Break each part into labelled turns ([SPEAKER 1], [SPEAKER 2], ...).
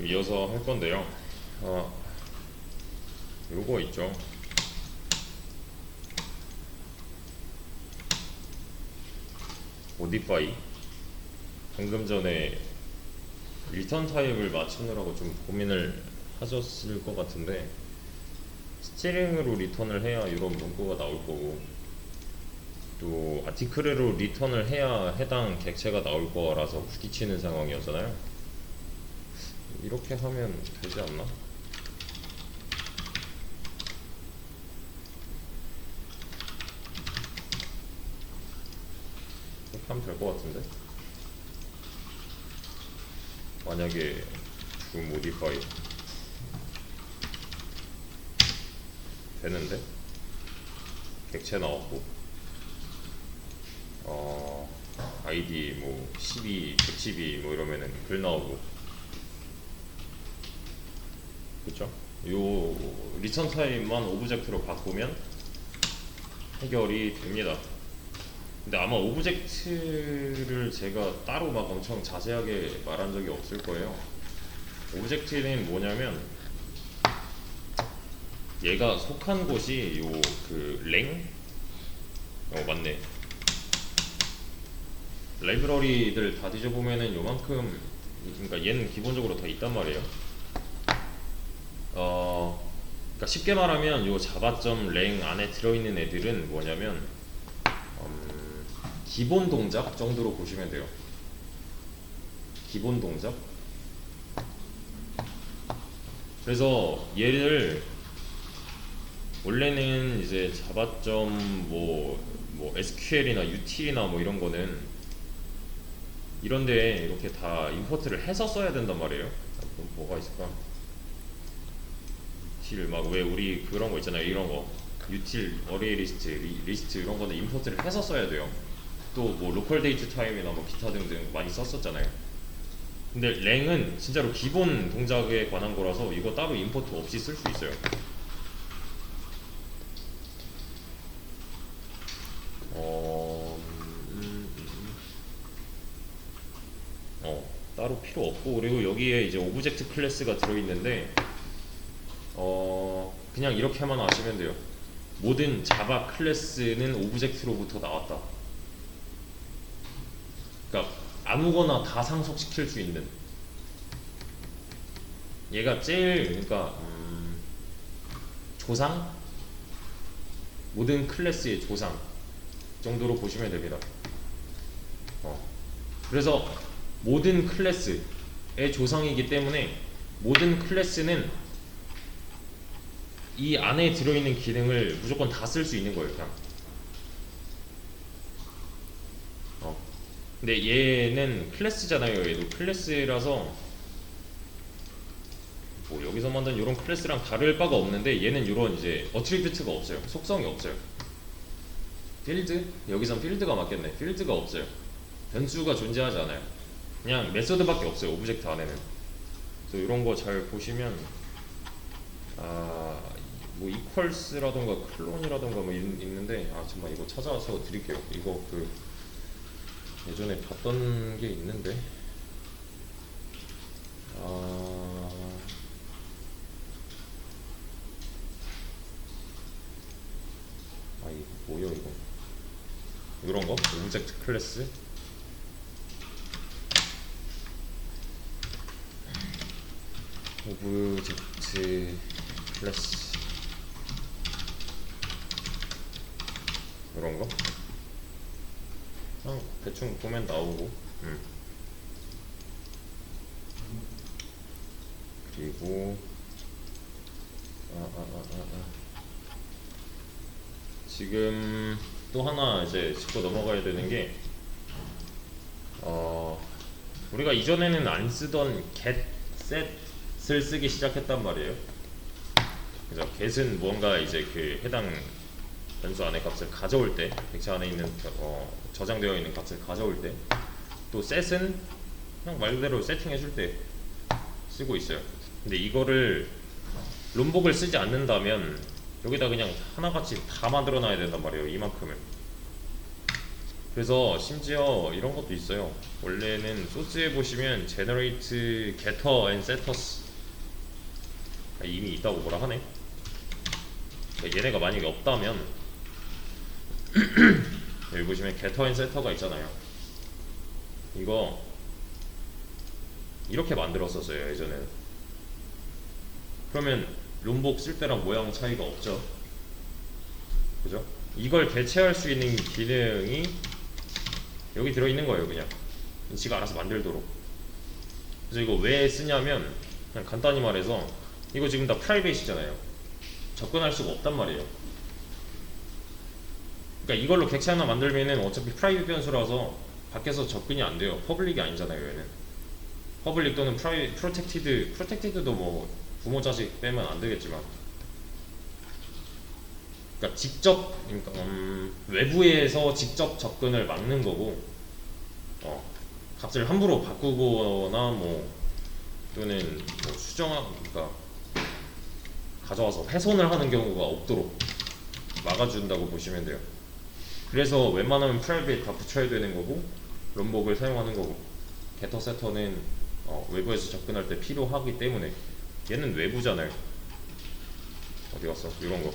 [SPEAKER 1] 좀 이어서 할 건데요. 어, 요거 있죠. 모디파이. 방금 전에 리턴 타입을 맞추느라고 좀 고민을 하셨을 것 같은데 스티링으로 리턴을 해야 이런 문구가 나올 거고 또 아티클로 리턴을 해야 해당 객체가 나올 거라서 부딪히는 상황이었잖아요. 이렇게 하면 되지 않나? 이렇게 하면 될 것 같은데? 만약에 주 모디파이 되는데 객체 나왔고 어 아이디 뭐 12, 112 뭐 이러면은 글 나오고 그쵸? 요 리턴 타입만 오브젝트로 바꾸면 해결이 됩니다. 근데 아마 오브젝트를 제가 따로 막 엄청 자세하게 말한 적이 없을 거예요. 오브젝트는 뭐냐면 얘가 속한 곳이 요 그 랭? 어 맞네. 라이브러리들 다 뒤져보면은 요만큼 그러니까 얘는 기본적으로 다 있단 말이에요. 어 그러니까 쉽게 말하면 요 자바점 랭 안에 들어있는 애들은 뭐냐면 음, 기본 동작 정도로 보시면 돼요. 기본 동작. 그래서 얘를 원래는 이제 자바점 뭐, 뭐 SQL이나 util이나 뭐 이런 거는 이런데 이렇게 다 임포트를 해서 써야 된단 말이에요. 뭐가 있을까? Util 막왜 우리 그런 거 있잖아요. 이런 거 util, array 리스트, 리, 리스트 이런 거는 임포트를 해서 써야 돼요. 또 뭐 로컬 데이트 타임이나 뭐 기타 등등 많이 썼었잖아요. 근데 랭은 진짜로 기본 동작에 관한 거라서 이거 따로 임포트 없이 쓸 수 있어요. 어, 음, 음. 어, 따로 필요 없고 그리고 여기에 이제 오브젝트 클래스가 들어있는데 어, 그냥 이렇게만 아시면 돼요. 모든 자바 클래스는 오브젝트로부터 나왔다. 그러니까 아무거나 다 상속시킬 수 있는. 얘가 제일 그러니까 음, 조상 모든 클래스의 조상 정도로 보시면 됩니다. 어. 그래서 모든 클래스의 조상이기 때문에 모든 클래스는 이 안에 들어있는 기능을 무조건 다 쓸 수 있는 거예요, 그냥. 어. 근데 얘는 클래스잖아요, 얘도 클래스라서 뭐 여기서 만든 이런 클래스랑 다를 바가 없는데 얘는 이런 이제 어트리뷰트가 없어요, 속성이 없어요. 필드 여기선 필드가 맞겠네. 필드가 없어요. 변수가 존재하지 않아요. 그냥 메소드밖에 없어요. 오브젝트 안에는. 그래서 이런 거 잘 보시면 아, 뭐 이퀄스라던가 클론이라던가 뭐 있, 있는데 아 정말 이거 찾아와서 드릴게요. 이거 그 예전에 봤던 게 있는데. 아. 아 이거 뭐야 이거? 이런 거? 오브젝트 클래스? 오브젝트 클래스 이런 거 그냥 대충 보면 나오고 음. 그리고 아, 아, 아, 아, 아. 지금 또 하나 이제 짚고 넘어가야 되는 게 어, 우리가 이전에는 안 쓰던 get, set을 쓰기 시작했단 말이에요. 그래서 get은 무언가 이제 그 해당 변수 안에 값을 가져올 때, 객체 안에 있는 어, 저장되어 있는 값을 가져올 때, 또 set은 그냥 말 그대로 세팅해 줄 때 쓰고 있어요. 근데 이거를 롬복을 쓰지 않는다면 여기다 그냥 하나같이 다 만들어 놔야 된단 말이에요. 이만큼을. 그래서 심지어 이런 것도 있어요. 원래는 소스에 보시면 generate getter and setters 아, 이미 있다고 뭐라 하네. 그러니까 얘네가 만약에 없다면 여기 보시면 getter and setter가 있잖아요. 이거 이렇게 만들었었어요 예전에는. 그러면 롬복 쓸 때랑 모양 차이가 없죠. 그죠? 이걸 대체할 수 있는 기능이 여기 들어있는 거예요 그냥 지가 알아서 만들도록 그래서 이거 왜 쓰냐면 그냥 간단히 말해서 이거 지금 다 프라이빗이잖아요 접근할 수가 없단 말이에요 그러니까 이걸로 객체 하나 만들면은 어차피 프라이빗 변수라서 밖에서 접근이 안 돼요. 퍼블릭이 아니잖아요 얘는. 퍼블릭 또는 프라이 프로텍티드 프로텍티드도 뭐 부모 자식 빼면 안 되겠지만. 그러니까 직접 그러니까 음, 외부에서 직접 접근을 막는 거고 어, 값을 함부로 바꾸거나 뭐 또는 뭐 수정하 그러니까 가져와서 훼손을 하는 경우가 없도록 막아준다고 보시면 돼요. 그래서 웬만하면 프라이빗 다 붙여야 되는 거고 럼복을 사용하는 거고 게터 세터는 어, 외부에서 접근할 때 필요하기 때문에 얘는 외부잖아요. 어디 갔어? 이런 거.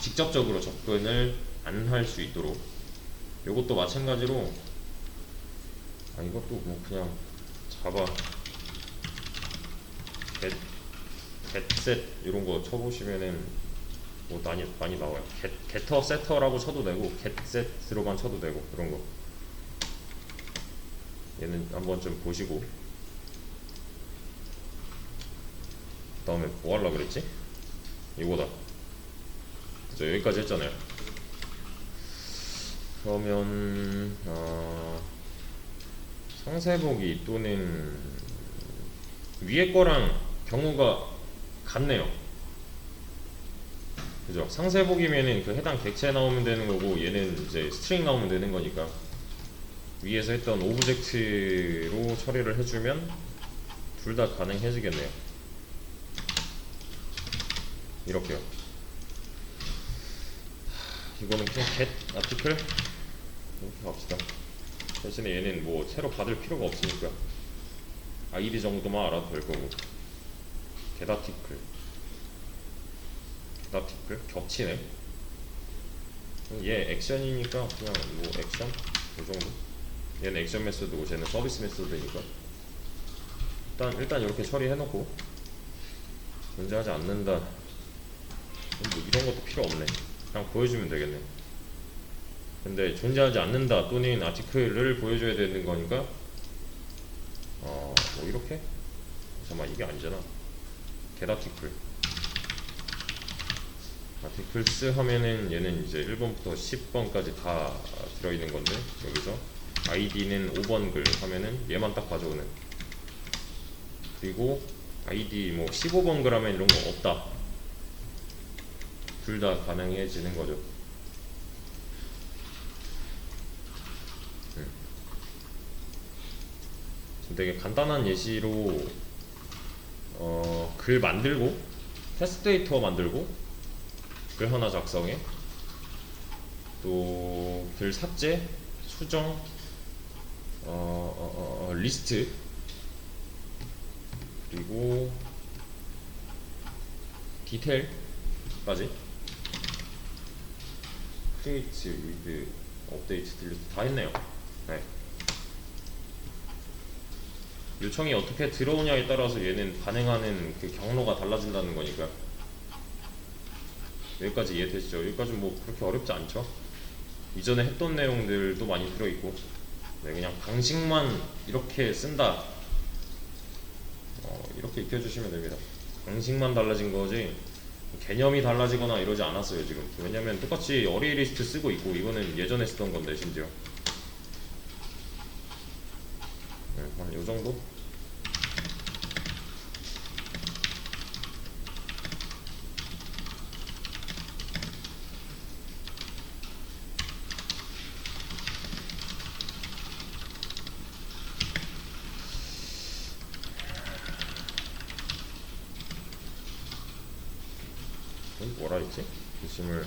[SPEAKER 1] 직접적으로 접근을 안 할 수 있도록 이것도 마찬가지로 아 이것도 뭐 그냥 자바 get getset 이런 거 쳐보시면은 뭐 많이 많이 나와요 get, getter setter라고 쳐도 되고 getset으로만 쳐도 되고 그런 거 얘는 한번 좀 보시고 그다음에 뭐 하려고 그랬지? 이거다 그죠 여기까지 했잖아요. 그러면 어, 상세보기 또는 위에 거랑 경우가 같네요. 그죠? 상세보기면은 그 해당 객체 나오면 되는 거고 얘는 이제 스트링 나오면 되는 거니까 위에서 했던 오브젝트로 처리를 해주면 둘 다 가능해지겠네요. 이렇게요. 이거는 그냥 get 아티클 이렇게 갑시다. 대신에 얘는 뭐 새로 받을 필요가 없으니까 아이디 정도만 알아도 될 거고 get 아 get 아티클 겹치네. 얘 액션이니까 그냥 뭐 액션 이 정도. 얘는 액션 메소드고 쟤는 서비스 메소드니까 일단 일단 이렇게 처리해 놓고 존재하지 않는다. 뭐 이런 것도 필요 없네. 그냥 보여주면 되겠네. 근데 존재하지 않는다 또는 아티클을 보여줘야 되는 거니까 어, 뭐 이렇게? 잠깐만 이게 아니잖아. get 아 티클. 아티클스 하면은 얘는 이제 1번부터 10번까지 다 들어있는 건데 여기서 아이디는 5번 글 하면은 얘만 딱 가져오는 그리고 아이디 뭐 15번 글 하면 이런 거 없다 둘 다 가능해지는 거죠. 음. 되게 간단한 예시로 어, 글 만들고 테스트 데이터 만들고 글 하나 작성해 또 글 삭제 수정 어, 어, 어, 어, 리스트 그리고 디테일까지 크리에이트, 위드, 업데이트, 딜리트 다 했네요. 네. 요청이 어떻게 들어오냐에 따라서 얘는 반응하는 그 경로가 달라진다는 거니까 여기까지 이해되시죠? 여기까지 뭐 그렇게 어렵지 않죠? 이전에 했던 내용들도 많이 들어있고 네, 그냥 방식만 이렇게 쓴다 어, 이렇게 익혀주시면 됩니다. 방식만 달라진 거지 개념이 달라지거나 이러지 않았어요 지금 왜냐면 똑같이 어레이 리스트 쓰고 있고 이거는 예전에 쓰던 건데 심지어 네, 한요 정도? 이건 뭐라 했지? 게시물